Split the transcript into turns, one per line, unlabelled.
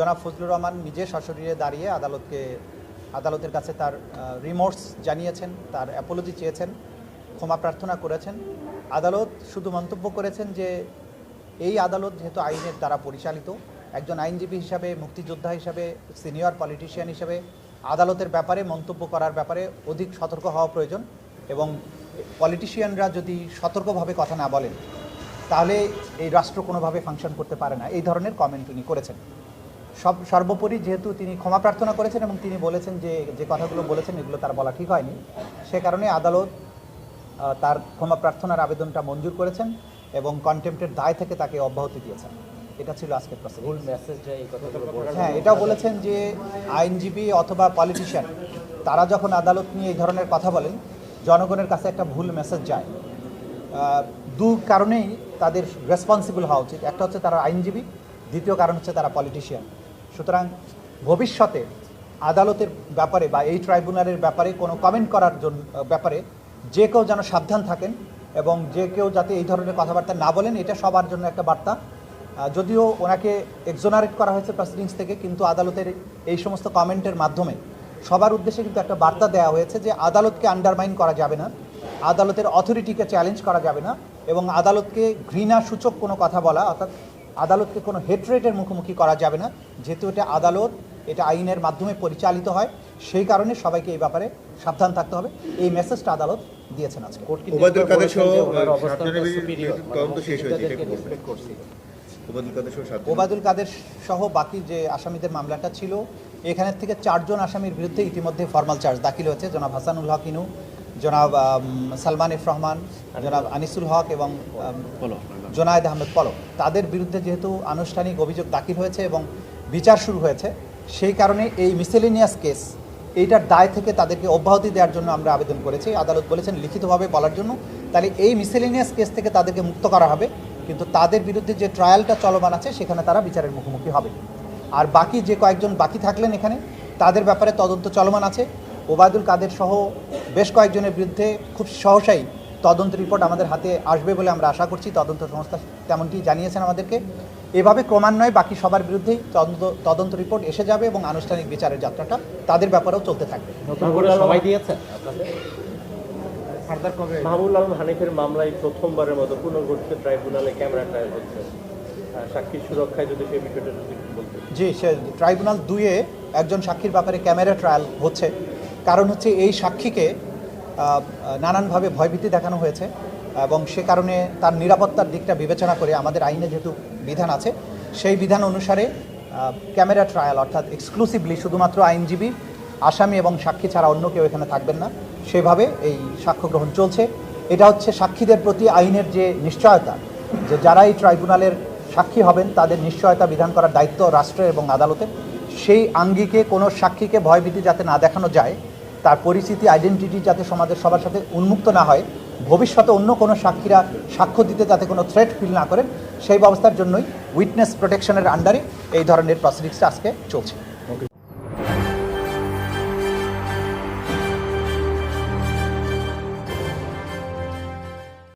জনাব ফজলুর রহমান নিজে সশরীরে দাঁড়িয়ে আদালতকে, আদালতের কাছে তার রিমোর্স জানিয়েছেন, তার অ্যাপোলজি চেয়েছেন, ক্ষমা প্রার্থনা করেছেন। আদালত শুধু মন্তব্য করেছেন যে এই আদালত যেহেতু আইনের দ্বারা পরিচালিত, একজন আইনজীবী হিসাবে, মুক্তিযোদ্ধা হিসাবে সিনিয়র পলিটিশিয়ান হিসাবে আদালতের ব্যাপারে মন্তব্য করার ব্যাপারে অধিক সতর্ক হওয়া প্রয়োজন এবং পলিটিশিয়ানরা যদি সতর্কভাবে কথা না বলেন, তাহলে এই রাষ্ট্র কোনোভাবে ফাংশন করতে পারে না। এই ধরনের কমেন্ট তিনি করেছেন। সব সর্বোপরি যেহেতু তিনি ক্ষমা প্রার্থনা করেছেন এবং তিনি বলেছেন যে যে কথাগুলো বলেছেন এগুলো তার বলা ঠিক হয়নি। সে কারণে আদালত তার ক্ষমা প্রার্থনার আবেদনটা মঞ্জুর করেছেন এবং কন্টেম্পটের দায় থেকে তাকে অব্যাহতি দিয়েছেন। এটা ছিল আজকের প্রশ্ন
ভুল মেসেজটা এই কথাগুলো বলছেন।
হ্যাঁ এটাও বলেছেন যে আইনজীবী অথবা পলিটিশিয়ান তারা যখন আদালত নিয়ে এই ধরনের কথা বলেন জনগণের কাছে একটা ভুল মেসেজ যায়। দু কারণেই তাদের রেসপন্সিবল হওয়া উচিত। একটা হচ্ছে তারা আইনজীবী দ্বিতীয় কারণ হচ্ছে তারা পলিটিশিয়ান সুতরাং ভবিষ্যতে আদালতের ব্যাপারে বা এই ট্রাইব্যুনালের ব্যাপারে কোনো কমেন্ট করার জন্য ব্যাপারে যে কেউ যেন সাবধান থাকেন এবং যে কেউ যাতে এই ধরনের কথাবার্তা না বলেন, এটা সবার জন্য একটা বার্তা। যদিও ওনাকে এক্সোনারেট করা হয়েছে প্রসিডিংস থেকে, কিন্তু আদালতের এই সমস্ত কমেন্টের মাধ্যমে সবার উদ্দেশ্যে কিন্তু একটা বার্তা দেওয়া হয়েছে যে আদালতকে আন্ডারমাইন করা যাবে না, আদালতের অথরিটিকে চ্যালেঞ্জ করা যাবে না এবং আদালতকে ঘৃণা সূচক কোনো কথা বলা, অর্থাৎ আদালতকে কোনো হেট্রেটের মুখোমুখি করা যাবে না। যেহেতু এটা আদালত এটা আইনের মাধ্যমে পরিচালিত হয় সেই কারণে সবাইকে এই ব্যাপারে সাবধান থাকতে হবে। এই মেসেজটা আদালত দিয়েছেন আজকে।
ওবায়দুল কাদের সহ
বাকি যে আসামিদের মামলাটা ছিল এখানের থেকে চারজন আসামির বিরুদ্ধে ইতিমধ্যে ফর্মাল চার্জ দাখিল হয়েছে। জনাব হাসানুল হক ইনু জনাব সালমান এফ রহমান, জনাব আনিসুল হক এবং জোনায়েদ আহমেদ পলক। তাদের বিরুদ্ধে যেহেতু আনুষ্ঠানিক অভিযোগ দাখিল হয়েছে এবং বিচার শুরু হয়েছে, সেই কারণে এই মিসেলিনিয়াস কেস, এইটার দায় থেকে তাদেরকে অব্যাহতি দেওয়ার জন্য আমরা আবেদন করেছি। আদালত বলেছেন লিখিতভাবে বলার জন্য। তাহলে এই মিসেলিনিয়াস কেস থেকে তাদেরকে মুক্ত করা হবে, কিন্তু তাদের বিরুদ্ধে যে ট্রায়ালটা চলমান আছে, সেখানে তারা বিচারের মুখোমুখি হবে। আর বাকি যে কয়েকজন বাকি থাকলেন এখানে, তাদের ব্যাপারে তদন্ত চলমান আছে। ওবায়দুল কাদের সহ বেশ কয়েকজনের বিরুদ্ধে খুব সহসাই তদন্ত রিপোর্ট আমাদের হাতে আসবে বলে আমরা আশা করছি। তদন্ত সংস্থা তেমনটি জানিয়েছেন আমাদেরকে। এভাবে ক্রমান্বয়ে বাকি সবার বিরুদ্ধেই তদন্ত তদন্ত রিপোর্ট এসে যাবে এবং আনুষ্ঠানিক বিচারের যাত্রাটা তাদের ব্যাপারেও চলতে থাকবে।
নতুন করে সময় দিয়েছেন আপনাদের
ফার্দার কবে?
মাহমুল আলম হানিফের মামলায় প্রথমবারের মতো পুনর্গঠিত ট্রাইব্যুনালে ক্যামেরা ট্রায়াল হচ্ছে। আহ, সাক্ষীর সুরক্ষায় যদি সেই বিষয়টা যদি বলতে
জি সে ট্রাইব্যুনাল দুইয়ে একজন সাক্ষীর ব্যাপারে ক্যামেরা ট্রায়াল হচ্ছে। কারণ হচ্ছে এই সাক্ষীকে নানানভাবে ভয়ভীতি দেখানো হয়েছে এবং সে কারণে তার নিরাপত্তার দিকটা বিবেচনা করে আমাদের আইনে যেহেতু বিধান আছে, সেই বিধান অনুসারে ক্যামেরা ট্রায়াল অর্থাৎ এক্সক্লুসিভলি শুধুমাত্র আইনজীবী, আসামি এবং সাক্ষী ছাড়া অন্য কেউ এখানে থাকবেন না। সেভাবে এই সাক্ষ্য গ্রহণ চলছে। এটা হচ্ছে সাক্ষীদের প্রতি আইনের যে নিশ্চয়তা, যে যারা এই ট্রাইব্যুনালের সাক্ষী হবেন তাদের নিশ্চয়তা বিধান করার দায়িত্ব রাষ্ট্রের এবং আদালতের। সেই আঙ্গিকে, কোনো সাক্ষীকে ভয়ভীতি যাতে না দেখানো যায় তার পরিচিতি আইডেন্টিটি যাতে সমাজের সবার সাথে উন্মুক্ত না হয়, ভবিষ্যতে অন্য কোনো সাক্ষীরা সাক্ষ্য দিতে যাতে কোনো থ্রেট ফিল না করেন, সেই ব্যবস্থার জন্যই উইটনেস প্রোটেকশনের আন্ডারে এই ধরনের প্রসিডিংসটা আজকে চলছে।